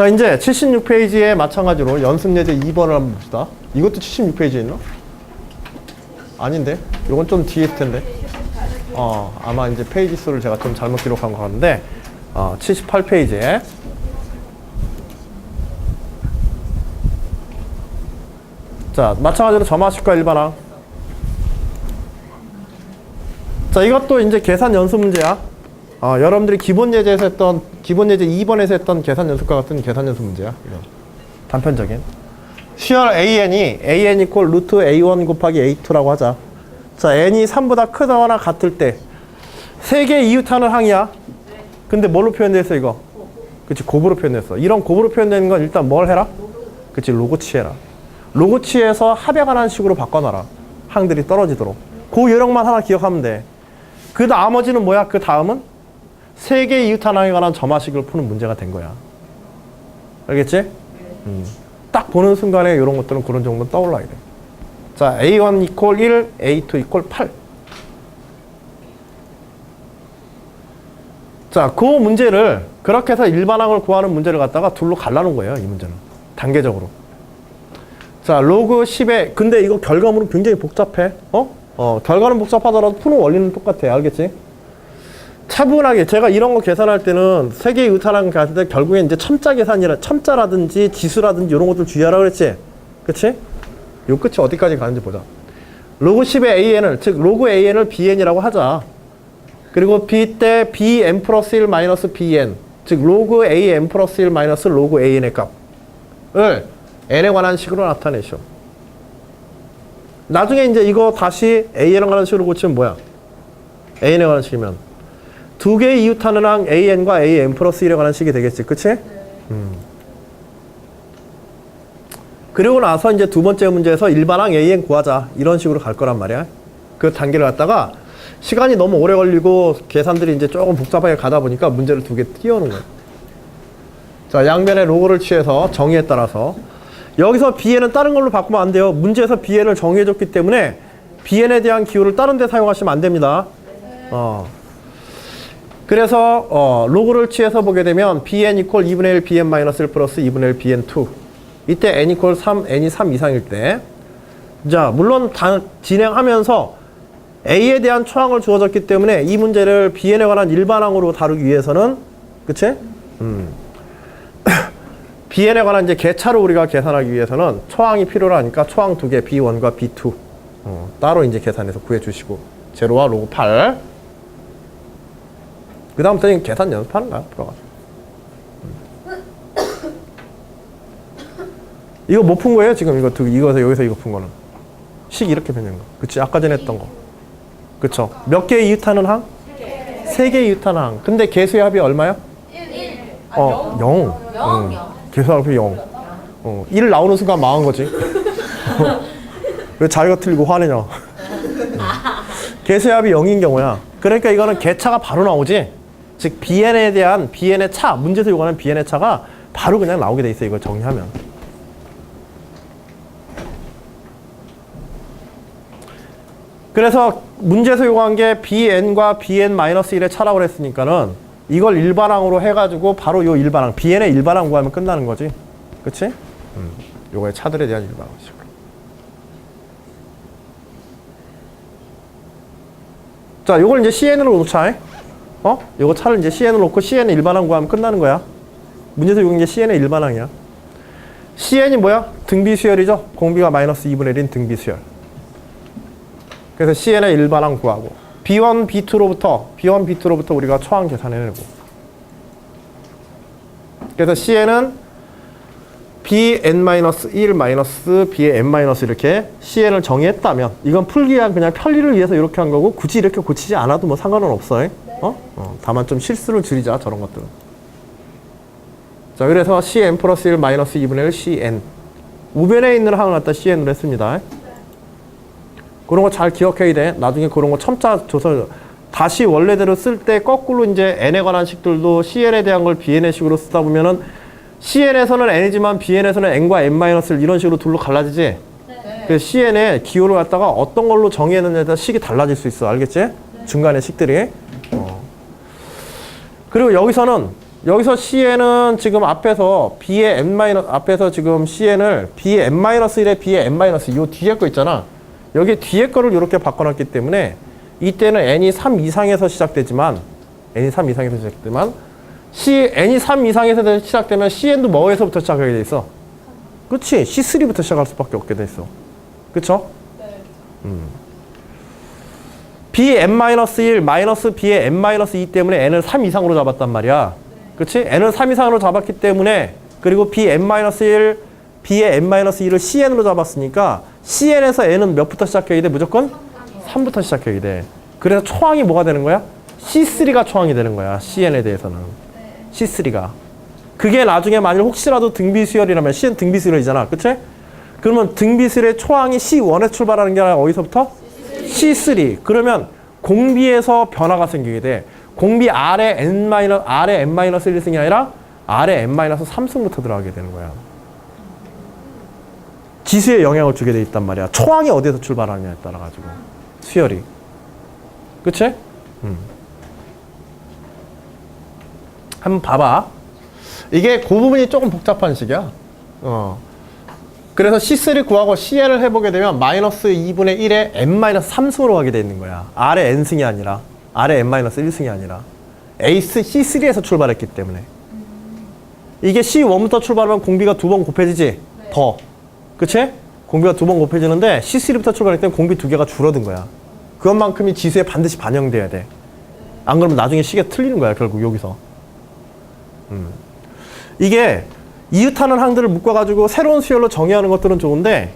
자, 이제 76페이지에 마찬가지로 연습 예제 2번을 한번 봅시다. 이것도 76페이지에 있나? 아닌데? 이건 좀 뒤에 있을 텐데. 어, 아마 이제 페이지 수를 제가 좀 잘못 기록한 것 같은데, 어, 78페이지에. 자, 마찬가지로 점화식과 일반항. 자, 이것도 이제 계산 연습 문제야. 어, 여러분들이 기본 예제에서 했던, 기본 예제 2번에서 했던 계산 연습과 같은 계산 연습 문제야. 이거. 단편적인. 수열 AN이 AN 이퀄 루트 A1 곱하기 A2라고 하자. 자, N이 3보다 크거나 같을 때, 세 개 이웃하는 항이야. 근데 뭘로 표현됐어, 이거? 그치, 곱으로 표현됐어. 이런 곱으로 표현되는 건 일단 뭘 해라? 그치, 로고치 해라. 로고치에서 관한 식으로 바꿔놔라. 항들이 떨어지도록. 그 요령만 하나 기억하면 돼. 그 나머지는 뭐야? 그 다음은 세개 이웃 하나에 관한 점화식을 푸는 문제가 된 거야. 알겠지? 음. 딱 보는 순간에 이런 것들은 그런 정도 떠올라야 돼. 자, A1 이퀄 1, A2 이퀄 8. 자, 그 문제를 그렇게 해서 일반항을 구하는 문제를 갖다가 둘로 갈라놓은 거예요, 이 문제는. 단계적으로. 자, 로그 10에 근데 이거 결과물은 굉장히 복잡해. 어? 어, 결과는 복잡하더라도 푸는 원리는 똑같아. 알겠지? 차분하게 제가 이런 거 계산할 때는 세개 유탄한 갔을 때 결국에 이제 첨자 계산이라 첨자라든지 지수라든지 이런 것들 주의하라 그랬지. 그치? 요 끝이 어디까지 가는지 보자. 로그 10의 AN을 즉 로그 AN을 BN이라고 하자. 그리고 B 때 BN 플러스 1 마이너스 BN 즉 로그 AN 플러스 1 마이너스 로그 AN의 값을 n에 관한 식으로 나타내셔. 나중에 이제 이거 다시 an에 관한 식으로 고치면 뭐야? an에 관한 식이면 두 개의 이웃하는 항 an과 an 플러스 1에 관한 식이 되겠지. 그치? 음. 그리고 나서 이제 두 번째 문제에서 일반항 an 구하자. 이런 식으로 갈 거란 말이야. 그 단계를 갖다가 시간이 너무 오래 걸리고 계산들이 이제 조금 복잡하게 가다 보니까 문제를 두 개 띄워놓은 거야. 자, 양변의 로고를 취해서 정의에 따라서 여기서 bn은 다른 걸로 바꾸면 안 돼요. 문제에서 bn을 정해줬기 때문에 bn에 대한 기호를 다른 데 사용하시면 안 됩니다. 어. 그래서 어, 로그를 취해서 보게 되면 bn 이퀄 2분의 1 bn 마이너스 1 플러스 2분의 1 bn 2 이때 n 이퀄 3, n이 3 이상일 때 자, 물론 다 진행하면서 a에 대한 초항을 주어졌기 때문에 이 문제를 bn에 관한 일반항으로 다루기 위해서는 그치? 음. bn에 관한 이제 개차를 우리가 계산하기 위해서는 초항이 필요하니까 초항 두 개 b1과 b2 어, 따로 이제 계산해서 구해 주시고 제로와 로그 8. 그 다음부터는 계산 연습하는 거야 들어가서. 음. 이거 못 푼 거예요 지금 이거 두 이거서 여기서 이거 푼 거는 식 이렇게 변한 거. 그치 아까 전에 했던 거. 그쵸 몇개 이웃하는 항? 세개 이웃하는 항. 근데 개수의 합이 얼마야? 1. 어, 0. 0. 0. 계산할 0. 어, 1 나오는 순간 망한 거지. 왜 자기가 틀리고 화내냐. 개수합이 0인 경우야. 그러니까 이거는 개차가 바로 나오지. 즉 bn에 대한 bn의 차, 문제에서 요구하는 bn의 차가 바로 그냥 나오게 돼 있어. 이걸 정리하면. 그래서 문제에서 요구한 게 bn과 bn-1의 차라고 했으니까는 이걸 일반항으로 해가지고 바로 요 일반항, bn의 일반항 구하면 끝나는 거지. 그치? 음, 요거의 차들에 대한 일반항식. 자, 요걸 이제 CN으로 놓자. 어? 요거 차를 이제 CN으로 놓고 CN의 일반항 구하면 끝나는 거야. 문제에서 요건 이제 CN의 일반항이야. CN이 뭐야? 등비 수열이죠? 공비가 마이너스 2분의 1인 등비 수열. 그래서 CN의 일반항 구하고 B1, B2로부터 B1, B2로부터 우리가 초항 계산해내고 그래서 CN은 Bn-1 마이너스 B의 n- 이렇게 CN을 정의했다면 이건 풀기 위한 그냥 편리를 위해서 이렇게 한 거고 굳이 이렇게 고치지 않아도 뭐 상관은 없어요. 어? 어, 다만 좀 실수를 줄이자 저런 것들은. 자 그래서 Cn 플러스 1 마이너스 2분의 1 Cn 우변에 있는 항을 갖다 CN으로 했습니다. 그런 거 잘 기억해야 돼. 나중에 그런 거 첨자 줘서 다시 원래대로 쓸 때 거꾸로 이제 n에 관한 식들도 cn에 대한 걸 bn의 식으로 쓰다 보면은 cn에서는 n이지만 bn에서는 n과 n-를 이런 식으로 둘로 갈라지지. 그래서 cn의 기호를 갖다가 어떤 걸로 정의했느냐에 따라 식이 달라질 수 있어. 알겠지? 중간에 식들이. 어. 그리고 여기서는 여기서 CN은 지금 앞에서 B의 n 마이너 앞에서 지금 CN을 B의 n 마이너스 1에 B의 n 마이너스 요 뒤에 거 있잖아. 여기 뒤에 거를 이렇게 바꿔놨기 때문에 이때는 n이 3 이상에서 시작되지만 n이 3 이상에서 시작되지만 C n이 3 이상에서 시작되면 CN도 뭐에서부터 시작하게 돼 있어? 그렇지 C3부터 시작할 수밖에 없게 돼 있어. 그렇죠? Bn-1 마이너스 b의 n-2 때문에 n을 3 이상으로 잡았단 말이야. 그렇지? n을 3 이상으로 잡았기 때문에 그리고 bn-1 b의 n-2를 cn으로 잡았으니까 cn에서 n은 몇부터 시작해야 돼? 무조건 3부터 시작해야 돼. 그래서 초항이 뭐가 되는 거야? C3가 초항이 되는 거야. cn에 대해서는. C3가. 그게 나중에 만일 혹시라도 등비수열이라면 cn 등비수열이잖아. 그치? 그러면 등비수열의 초항이 C1에 출발하는 게 아니라 어디서부터? C3. 그러면 공비에서 변화가 생기게 돼. 공비 R에 N 마이너 R에 N 마이너스 1승이 아니라 R에 N 마이너스 3승부터 들어가게 되는 거야. 지수에 영향을 주게 돼 있단 말이야. 초항이 어디에서 출발하느냐에 따라 가지고 수열이. 그치? 음. 한번 봐봐. 이게 그 부분이 조금 복잡한 식이야. 어. 그래서 C3 구하고 CN을 해보게 되면 마이너스 2분의 1에 n-3승으로 가게 돼 있는 거야. R의 n승이 아니라 R의 n-1승이 아니라 A3, C3에서 출발했기 때문에 이게 C1부터 출발하면 공비가 두 번 곱해지지? 더. 그치? 공비가 두 번 곱해지는데 C3부터 출발했기 때문에 공비 두 개가 줄어든 거야. 그것만큼이 지수에 반드시 반영돼야 돼. 안 그러면 나중에 시계 틀리는 거야, 결국 여기서. 음. 이게 이웃하는 항들을 묶어가지고 새로운 수열로 정의하는 것들은 좋은데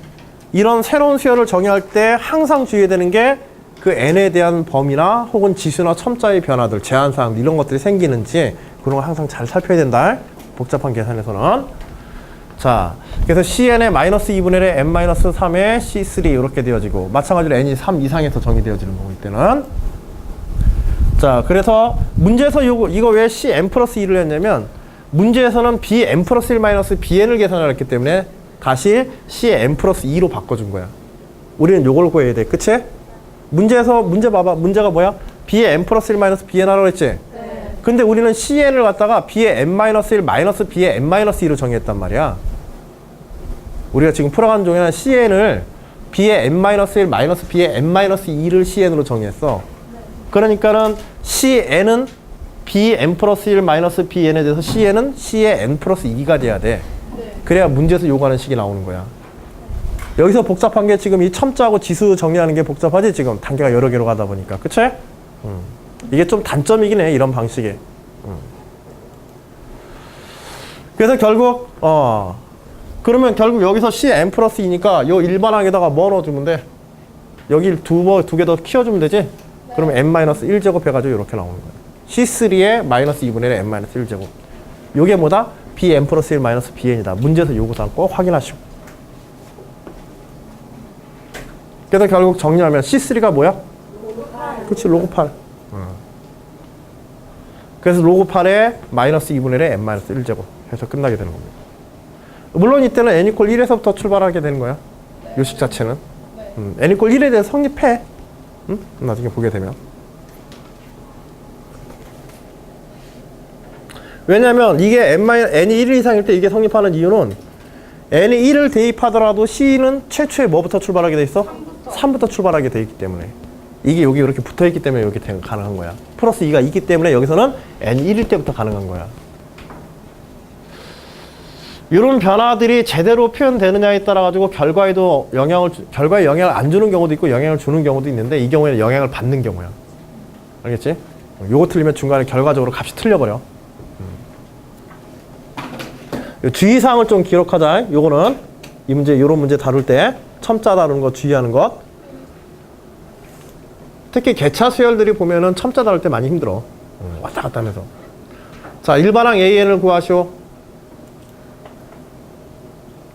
이런 새로운 수열을 정의할 때 항상 주의해야 되는 게 그 n에 대한 범위나 혹은 지수나 첨자의 변화들, 제한사항 이런 것들이 생기는지 그런 거 항상 잘 살펴야 된다. 복잡한 계산에서는. 자, 그래서 cn의 마이너스 2분의 1에 n 마이너스 3에 c3 이렇게 되어지고 마찬가지로 n이 3 이상에서 정의되어지는 거기 때는 자, 그래서 문제에서 요거 이거 왜 cn 플러스 2를 했냐면 문제에서는 bn 플러스 1 마이너스 bn을 계산을 했기 때문에 다시 cn 플러스 2로 바꿔준 거야. 우리는 요걸 구해야 돼. 그치? 문제에서 문제 봐봐. 문제가 뭐야? b의 n 플러스 1 마이너스 bn 하라고 했지? 근데 우리는 cn을 갖다가 b의 n 마이너스 1 마이너스 b의 n 마이너스 2로 정의했단 말이야. 우리가 지금 풀어가는 중에는 cn을 b의 n 마이너스 1 마이너스 b의 n 마이너스 2를 cn으로 정의했어. 그러니까는 cn은 bn 플러스 1 마이너스 bn에 대해서 cn은 c의 n 플러스 2가 돼야 돼. 그래야 문제에서 요구하는 식이 나오는 거야. 여기서 복잡한 게 지금 이 첨자하고 지수 정리하는 게 복잡하지 지금 단계가 여러 개로 가다 보니까 그치? 음. 이게 좀 단점이긴 해 이런 방식이. 음. 그래서 결국 어 그러면 결국 여기서 cn 플러스 2니까 요 일반항에다가 뭐 넣어주면 돼? 여기 두두 개더 키워주면 되지? 그러면 n 마이너스 1제곱 해가지고 이렇게 나오는 거야. C3에 마이너스 2분의 1 n 마이너스 1제곱. 요게 뭐다? bn 플러스 1 마이너스 bn이다. 문제에서 요거 꼭 확인하시고. 그래서 결국 정리하면 C3가 뭐야? 그렇지 로고 8. 그래서 로고 8에 마이너스 2분의 1에 n 마이너스 1제곱 해서 끝나게 되는 겁니다. 물론 이때는 n 이퀄 1에서부터 출발하게 되는 거야. 요식 자체는. 음, n 이퀄 1에 대해서 성립해. 음? 나중에 보게 되면. 왜냐면 이게 n n이 1 이상일 때 이게 성립하는 이유는 n이 1을 대입하더라도 c는 최초에 뭐부터 출발하게 돼 있어? 3부터 출발하게 돼 있기 때문에 이게 여기 이렇게 붙어 있기 때문에 이렇게 된- 가능한 거야. 플러스 2가 있기 때문에 여기서는 n 1일 때부터 가능한 거야. 이런 변화들이 제대로 표현되느냐에 따라 가지고 결과에도 영향을 주- 결과에 영향을 안 주는 경우도 있고 영향을 주는 경우도 있는데 이 경우에는 영향을 받는 경우야. 알겠지? 요거 틀리면 중간에 결과적으로 값이 틀려버려. 요 주의사항을 좀 기록하자. 요거는 이 문제, 요런 문제 다룰 때 첨자 다루는 거 주의하는 것. 특히 개차 수열들이 보면은 첨자 다룰 때 많이 힘들어. 음, 왔다 갔다 하면서. 자, 일반항 AN을 구하시오.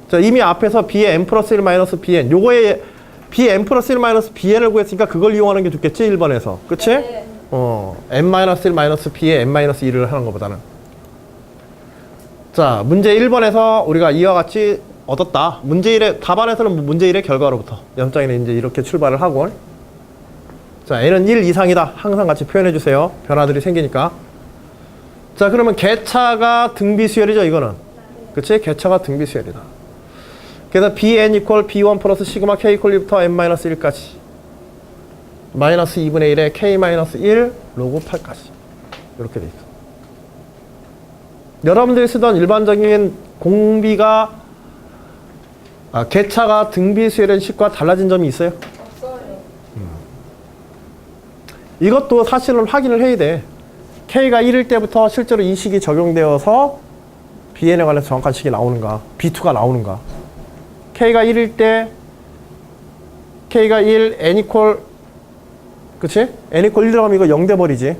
자, 이미 앞에서 B의 n 플러스 1 마이너스 Bn. 요거에 Bn 플러스 1 마이너스 Bn을 구했으니까 그걸 이용하는 게 좋겠지, 1번에서. 그치? 어, n 마이너스 1 마이너스 B에 n 마이너스 2를 하는 것보다는. 자, 문제 1번에서 우리가 이와 같이 얻었다. 문제 1의 답안에서는 문제 1의 결과로부터 연장에는 이제 이렇게 출발을 하고 자, n은 1 이상이다. 항상 같이 표현해 주세요. 변화들이 생기니까. 자, 그러면 개차가 등비 수열이죠, 이거는. 그치? 개차가 등비 수열이다. 그래서 bn equal b1 플러스 시그마 k equal 1부터 n 마이너스 1까지. 마이너스 2분의 1에 k 마이너스 1 로그 8까지. 이렇게 돼 있어. 여러분들이 쓰던 일반적인 공비가 아, 개차가 등비 수열의 식과 달라진 점이 있어요? 이것도 사실은 확인을 해야 돼. K가 1일 때부터 실제로 이 식이 적용되어서 BN에 관해서 정확한 식이 나오는가, B2가 나오는가. K가 1일 때 K가 1, N 이퀄 그치? N 이퀄 1 들어가면 이거 0 돼버리지.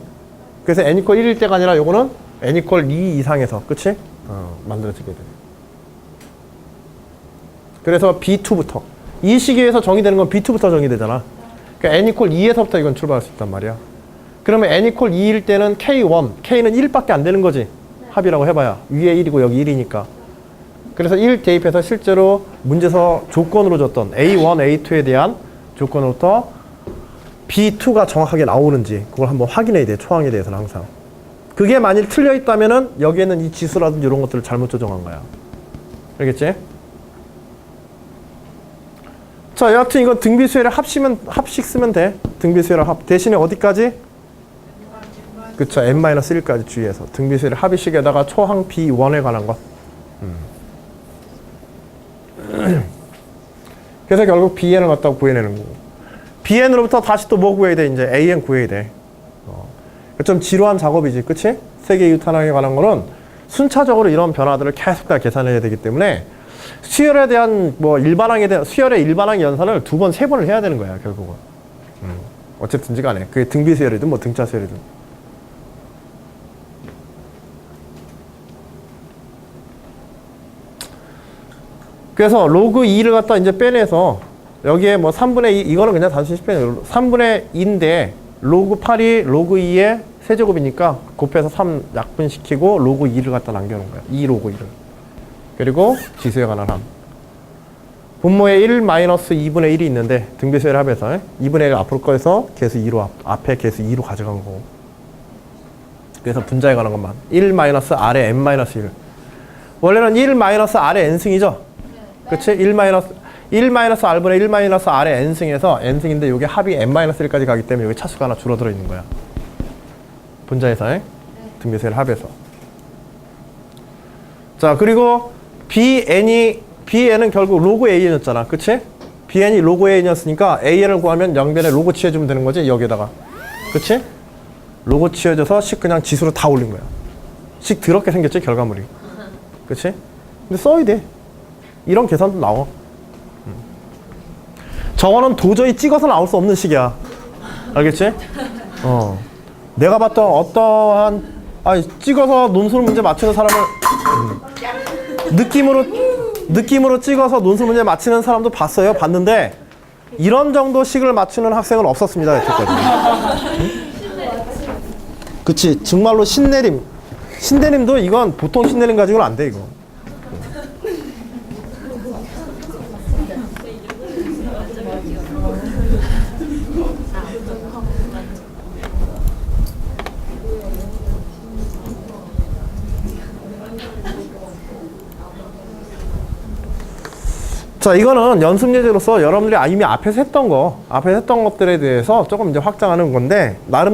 그래서 N 이퀄 1일 때가 아니라 요거는 이퀄 2 이상에서 그치? 어, 만들어지게 돼. 그래서 B2부터 이 시기에서 정의되는 건 B2부터 정의되잖아. 그러니까 n 이퀄 2에서부터 이건 출발할 수 있단 말이야. 그러면 n 이퀄 2일 때는 k1, k는 1밖에 안 되는 거지. 합이라고 해봐야 위에 1이고 여기 1이니까. 그래서 1 대입해서 실제로 문제서 조건으로 줬던 A1, A2에 대한 조건으로부터 B2가 정확하게 나오는지 그걸 한번 확인해야 돼. 초항에 대해서는 항상. 그게 만일 틀려 있다면은 여기에는 이 지수라든지 이런 것들을 잘못 조정한 거야. 알겠지? 자, 여하튼 이거 등비수열을 합시면 합식 쓰면 돼. 등비수열을 합 대신에 어디까지? 그쵸, n-1까지 주의해서 등비수열을 합의식에다가 초항 B1에 관한 것. 음. 그래서 결국 BN을 갖다가 구해내는 거고. BN으로부터 다시 또 뭐 구해야 돼? 이제 AN 구해야 돼. 어. 좀 지루한 작업이지, 그치? 세계 유탄학에 관한 거는 순차적으로 이런 변화들을 계속 다 계산해야 되기 때문에 수열에 대한 뭐 일반항에 대한 수열의 일반항 연산을 두 번, 세 번을 해야 되는 거야, 결국은. 음. 어쨌든지 간에 그게 등비 수열이든 뭐 등차 수열이든. 그래서 로그 2를 갖다 이제 빼내서 여기에 뭐 3분의 2 이거는 그냥 단순히 10분의 3분의 2인데 로그 8이 로그 2의 세제곱이니까 곱해서 3 약분시키고 로그 2를 갖다 남겨놓은 거야. 2 로그 2를. 그리고 지수에 관한 함. 분모에 1 마이너스 2분의 1이 있는데 등비수열 합에서 2분의 1 앞으로 꺼서 개수 2로 앞, 앞에 개수 2로 가져간 거고. 그래서 분자에 관한 것만 1 마이너스 R에 n 마이너스 1. 원래는 1 마이너스 R의 n승이죠. 그치? 1 마이너스 1 마이너스 R분의 1 마이너스 R의 n승에서 n승인데 이게 합이 n 마이너스 1까지 가기 때문에 여기 차수가 하나 줄어들어 있는 거야. 분자에서 등비수열 합에서. 자 그리고 bn이 bn은 결국 로그 an이었잖아, 그치? bn이 로그 an이었으니까 an을 구하면 양변에 로그 취해주면 되는 거지 여기에다가, 그치? 로그 취해져서 식 그냥 지수로 다 올린 거야. 식 더럽게 생겼지 결과물이, 그치? 근데 써야 돼. 이런 계산도 나와. 음. 저거는 도저히 찍어서 나올 수 없는 식이야. 알겠지? 어. 내가 봤던 어떠한 아니 찍어서 논술 문제 맞추는 사람을 음, 느낌으로 느낌으로 찍어서 논술 문제 맞히는 사람도 봤어요. 봤는데 이런 정도 식을 맞추는 학생은 없었습니다. 여태까지. 응? 그치 정말로 신내림 신내림도 이건 보통 신내림 가지고는 안 돼 이거. 자, 이거는 연습 예제로서 여러분들이 이미 앞에서 했던 거, 앞에서 했던 것들에 대해서 조금 이제 확장하는 건데, 나름